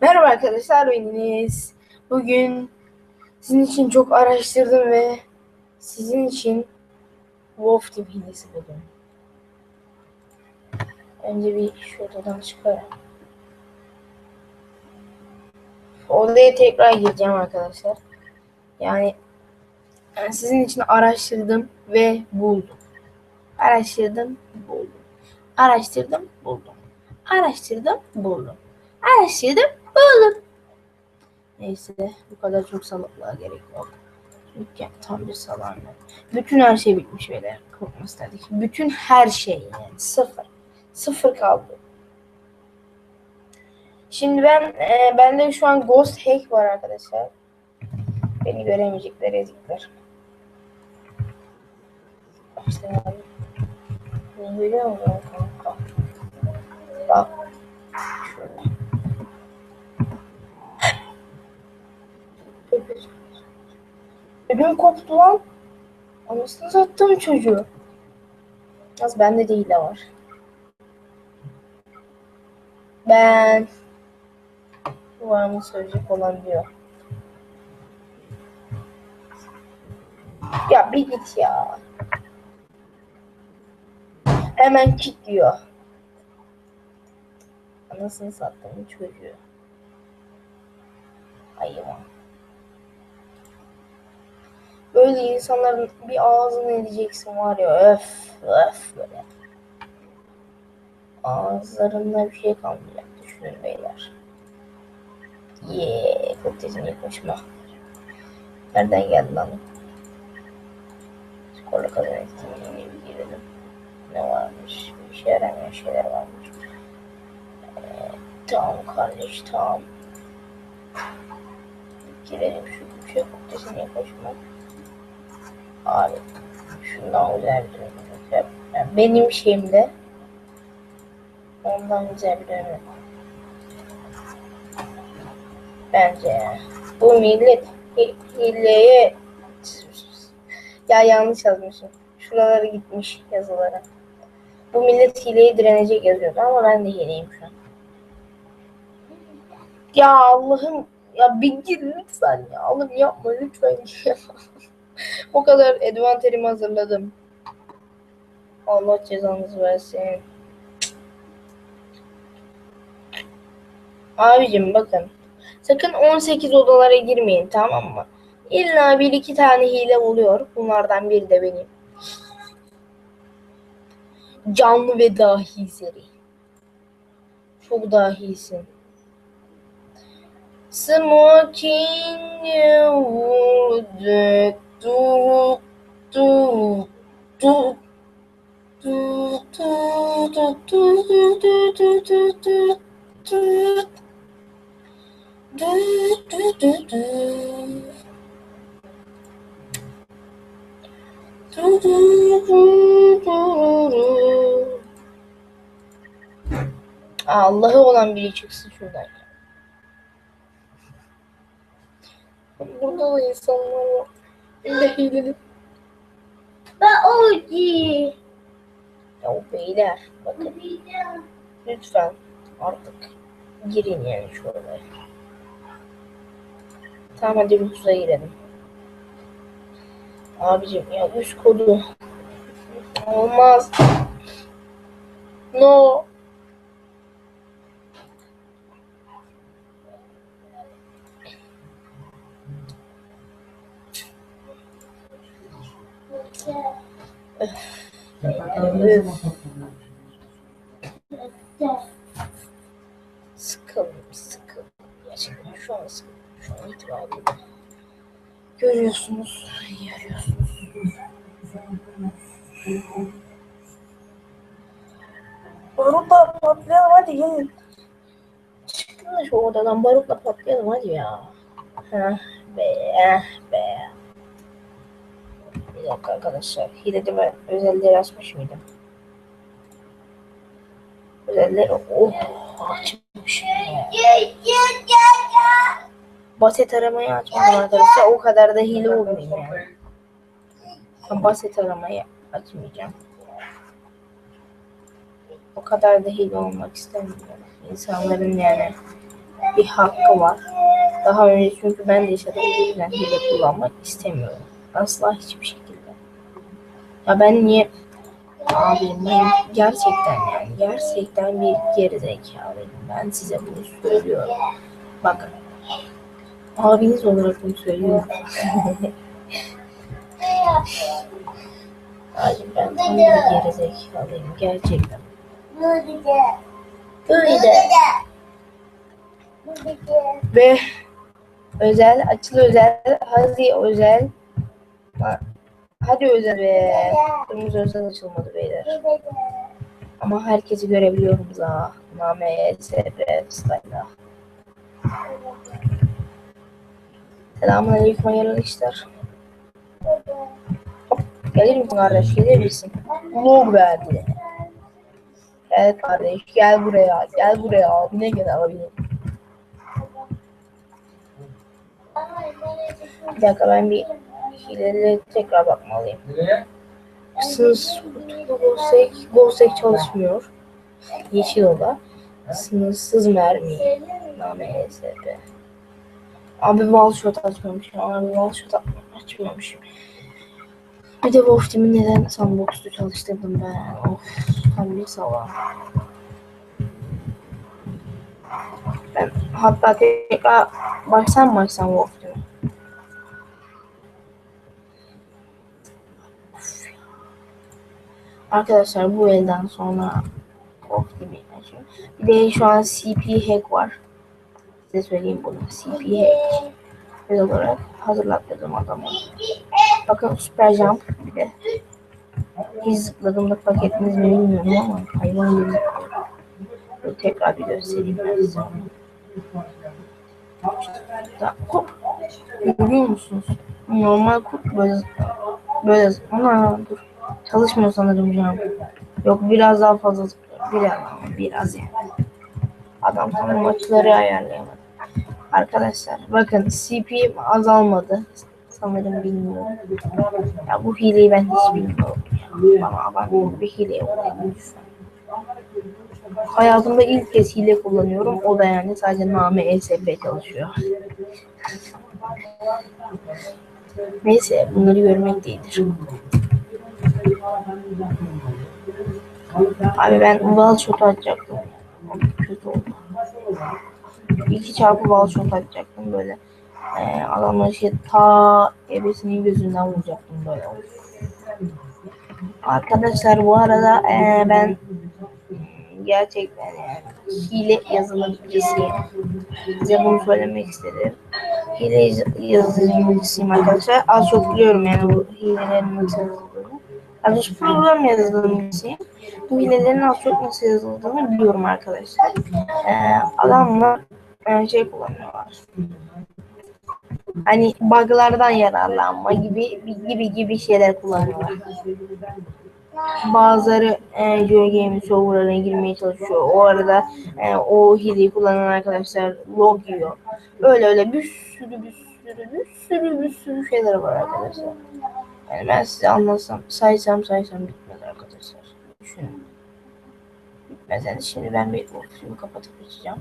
Merhaba arkadaşlar ben Enes. Bugün sizin için çok araştırdım ve sizin için Wolf Team hilesi buldum. Önce bir şu odadan çıkarım. Odaya tekrar gireceğim arkadaşlar. Yani ben sizin için araştırdım ve buldum. Araştırdım, buldum. Araştırdım, buldum. Araştırdım, buldum. Araştırdım, buldum. Neyse bu kadar çok salaklığa gerek yok. Çünkü tam bir salağım ben. Bütün her şey bitmiş beyler. Korkması tabii ki. Bütün her şey yani sıfır. Sıfır kaldı. Şimdi ben e, bende şu an Ghost Hack var arkadaşlar. Beni göremeyecekler ezikler. İşte abi. Beni görüyor musun kanka? Bak. Ödüm koptu lan. Anasını sattım çocuğu. Az bende değil de var. Ben var mı söyleyecek olan diyor. Ya bir git ya. Hemen kick diyor. Anasını sattım çocuğu. Hayvan. Böyle insanların bir ağzını edeceksin var ya öf öf böyle. Ağızlarında bir şey kalmayacak düşünün beyler. Yeee patatesin yıkmışma. Nereden geldi lan? Skorla kazan etkinliğine girelim. Ne varmış? Bir işe yaramayan şeyler varmış. Ee, tamam kardeş tamam. Girelim şu şey patatesin yıkmışma. Şundan güzel bir dönüm yok. Yani benim şeyimde ondan güzel bir yok. Bence yani. Bu millet hi- hileye ya yanlış yazmışım. Şuralara gitmiş yazılara. Bu millet hileye direnecek yazıyordu ama ben de hileyim şu an. Ya Allah'ım ya bir gir lütfen ya. Allah'ım yapma lütfen. o kadar advanterimi hazırladım. Allah cezanızı versin. Abicim bakın. Sakın 18 odalara girmeyin tamam mı? İlla bir iki tane hile oluyor. Bunlardan biri de benim. Canlı ve dahi seri. Çok dahisin. Smoking the du du du du du du du du du du du du. Allah'ı olan biri çıksın şuradan. Burada da insanlar var. Ben Ogi. Ya o beyler bakın lütfen artık girin yani şu odaya. Tamam hadi Rux'a girelim. Abicim ya üst kodu. Olmaz. No. Üf. Sıkıldım, sıkıldım. Gerçekten şu an sıkıldım. Şu an itibariyle. Görüyorsunuz, görüyorsunuz. Barutla patlayalım hadi gelin. Çıkın da şu odadan barutla patlayalım hadi ya. Heh be, be. Bir arkadaşlar. Hilede ben özelleri açmış mıydım? Özelleri oh açmışım ya. Basit aramayı açmadım arkadaşlar. O kadar da hile olmayayım yani. Ben basit aramayı açmayacağım. O kadar da hile olmak istemiyorum. İnsanların yani bir hakkı var. Daha önce çünkü ben de yaşadım. Bu yüzden hile kullanmak istemiyorum. Asla hiçbir şekilde. Ya ben niye Abi ben gerçekten yani gerçekten bir gerizekalıyım. Ben size bunu söylüyorum. Bakın. Abiniz olarak bunu söylüyorum. Abi ben tam bir gerizekalıyım gerçekten. Böyle. Ve özel, açılı özel, hadi özel. Ha- Hadi özel ve kırmızı özel açılmadı beyler. Ama herkesi görebiliyorum za. Name, SB, Slayla. Selamun aleyküm hayırlı işler. Gelir misin kardeş? Gelir misin? Vlog verdi. Gel kardeş gel buraya. Gel buraya abi ne gel abi. Bir dakika ben bir hileli tekrar bakmalıyım. Sınırsız kutulu Gosek, Gosek çalışmıyor. Yeşil oda. Sınırsız mermi. Name ESP. Abi wall shot açmamışım. Abi wall shot açmamışım. Bir de Wolf Team'i neden sandbox'ta çalıştırdım ben? Of tam bir salak. Ben hatta tekrar baştan mı açsam Wolf Team'i? Of ya. Arkadaşlar bu elden sonra Wolf Team'i açıyorum. Bir de şu an CP hack var. Size söyleyeyim bunu. CP hack. Özel olarak hazırlattırdım adamı. Bakın süper jump bir de. Hiç zıpladığımda fark ettiniz mi bilmiyorum ama hayvan gibi. Dur, tekrar bir göstereyim ben size onu. Da, hop. Görüyor musunuz? Normal kurt böyle zıplıyor. Böyle zıplıyor. Ana dur. Çalışmıyor sanırım jump. Yok biraz daha fazla. Biraz biraz yani. Adam sanırım açıları ayarlayamadı. Arkadaşlar bakın CP'm azalmadı. Sanırım bilmiyorum. Ya bu hileyi ben hiç bilmiyorum. Bana ben bir hile yok. Hayatımda ilk kez hile kullanıyorum. O da yani sadece name ESP çalışıyor. Neyse bunları görmek değildir. Abi ben wall shot atacaktım. Kötü oldu. İki çarpı wall shot atacaktım böyle. Ee, adamları şey ta ebesinin gözünden vuracaktım böyle. Arkadaşlar bu arada ee, ben gerçekten yani hile yazılımcısıyım. Size bunu söylemek istedim. Hile yaz- yazılımcısıyım arkadaşlar. Az çok biliyorum yani bu hilelerin nasıl çok program yazılımcısıyım. Bu hilelerin az çok nasıl yazıldığını biliyorum arkadaşlar. Ee, adamlar e, şey kullanıyorlar. Hani bug'lardan yararlanma gibi gibi gibi şeyler kullanıyorlar. Bazıları e, Joy Game'in serverlarına girmeye çalışıyor. O arada e, o hileyi kullanan arkadaşlar log yiyor. Öyle öyle bir sürü bir sürü bir sürü bir sürü şeyler var arkadaşlar. Yani ben size anlatsam, saysam saysam bitmez arkadaşlar. Düşünün. Bitmez yani. Şimdi ben bir filmi kapatıp açacağım.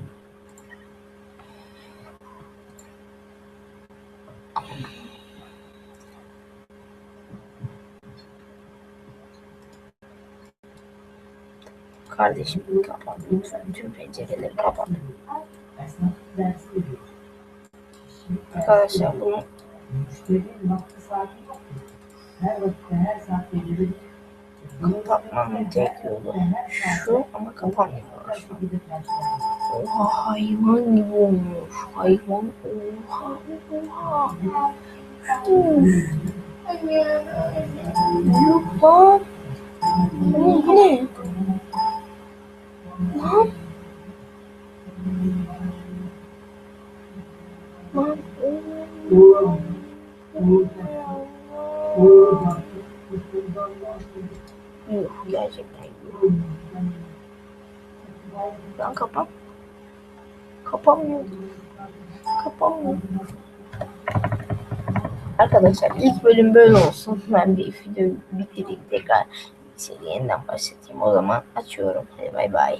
Kardeşim kapat lütfen. Tüm pencereleri kapat. Arkadaşlar bunu kapatmanın tek yolu şu ama kapanmıyorlar şu an. Oha hayvan gibi olmuş. Hayvan oha oha. Yok lan. Oğlum bu ne? Lan kapan. Kapanmıyor. Kapanmıyor. Arkadaşlar ilk bölüm böyle olsun. Ben bir videoyu bitireyim tekrar seri yeniden başlatayım. O zaman açıyorum. Hadi bay bay.